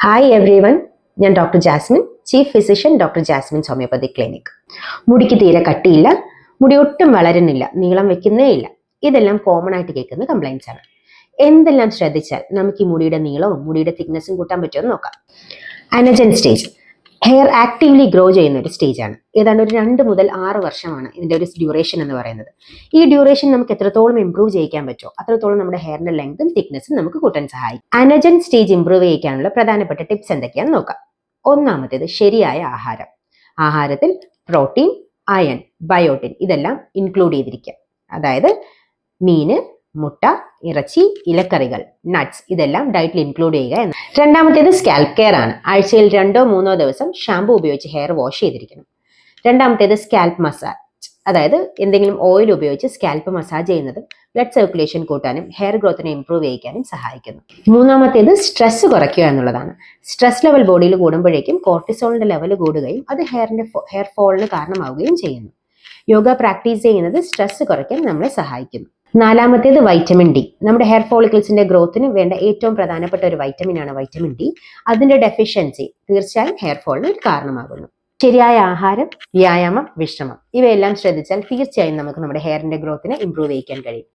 Hi everyone ഞാൻ doctor Jasmine chief physician doctor Jasmine homeopathy clinic മുടിക്ക് തീരെ കട്ടിയില്ല മുടി ഒട്ടും വളരുന്നില്ല നീളം വെക്കുന്നേ ഇല്ല. ഇതെല്ലാം കോമൺ ആയിട്ട് കേൾക്കുന്ന കംപ്ലൈൻസ് ആണ്. എന്തെല്ലാം ശ്രദ്ധിച്ചാൽ നമുക്ക് ഈ മുടിയുടെ നീളവും മുടിയുടെ തിക്നെസ്സും കൂട്ടാൻ പറ്റുമെന്ന് നോക്കാം. Anagen stage hair actively grow ചെയ്യുന്ന ഒരു സ്റ്റേജ് ആണ്. ഏതാണ്ട് ഒരു രണ്ട് മുതൽ ആറ് വർഷമാണ് ഇതിന്റെ ഒരു ഡ്യൂറേഷൻ എന്ന് പറയുന്നത്. ഈ ഡ്യൂറേഷൻ നമുക്ക് എത്രത്തോളം ഇംപ്രൂവ് ചെയ്യിക്കാൻ പറ്റുമോ അത്രത്തോളം നമ്മുടെ ഹെയറിന്റെ ലെങ്തും തിക്നെസ്സും നമുക്ക് കൂട്ടാൻ സഹായിക്കും. അനജൻ സ്റ്റേജ് ഇംപ്രൂവ് ചെയ്യിക്കാനുള്ള പ്രധാനപ്പെട്ട ടിപ്സ് എന്തൊക്കെയാണെന്ന് നോക്കാം. ഒന്നാമത്തേത് ശരിയായ ആഹാരം. ആഹാരത്തിൽ പ്രോട്ടീൻ അയൺ ബയോട്ടിൻ ഇതെല്ലാം ഇൻക്ലൂഡ് ചെയ്തിരിക്കുക. അതായത് മീന് മുട്ട ഇറച്ചി ഇലക്കറികൾ നട്ട്സ് ഇതെല്ലാം ഡയറ്റിൽ ഇൻക്ലൂഡ് ചെയ്യുക രണ്ടാമത്തേത് സ്കാൽപ് കെയർ ആണ്. ആഴ്ചയിൽ രണ്ടോ മൂന്നോ ദിവസം ഷാമ്പു ഉപയോഗിച്ച് ഹെയർ വാഷ് ചെയ്തിരിക്കണം. രണ്ടാമത്തേത് സ്കാൽപ് മസാജ് അതായത് എന്തെങ്കിലും ഓയിൽ ഉപയോഗിച്ച് സ്കാൽപ്പ് മസാജ് ചെയ്യുന്നത് ബ്ലഡ് സർക്കുലേഷൻ കൂട്ടാനും ഹെയർ ഗ്രോത്തിനെ ഇംപ്രൂവ് ചെയ്യിക്കാനും സഹായിക്കുന്നു. മൂന്നാമത്തേത് സ്ട്രെസ് കുറയ്ക്കുക എന്നുള്ളതാണ്. സ്ട്രെസ് ലെവൽ ബോഡിയിൽ കൂടുമ്പോഴേക്കും കോർട്ടിസോളിന്റെ ലെവൽ കൂടുകയും അത് ഹെയറിന്റെ ഹെയർ ഫോളിന് കാരണമാവുകയും ചെയ്യുന്നു. യോഗ പ്രാക്ടീസ് ചെയ്യുന്നത് സ്ട്രെസ് കുറയ്ക്കാൻ നമ്മളെ സഹായിക്കുന്നു. നാലാമത്തേത് വൈറ്റമിൻ ഡി നമ്മുടെ ഹെയർ ഫോളിക്കിൾസിന്റെ ഗ്രോത്തിന് വേണ്ട ഏറ്റവും പ്രധാനപ്പെട്ട ഒരു വൈറ്റമിൻ ആണ് വൈറ്റമിൻ ഡി അതിന്റെ ഡെഫിഷ്യൻസി തീർച്ചയായും ഹെയർ ഫോളിന് ഒരു കാരണമാകുന്നു. ശരിയായ ആഹാരം വ്യായാമം വിശ്രമം ഇവയെല്ലാം ശ്രദ്ധിച്ചാൽ തീർച്ചയായും നമുക്ക് നമ്മുടെ ഹെയറിന്റെ ഗ്രോത്തിനെ ഇംപ്രൂവ് ചെയ്യിക്കാൻ കഴിയും.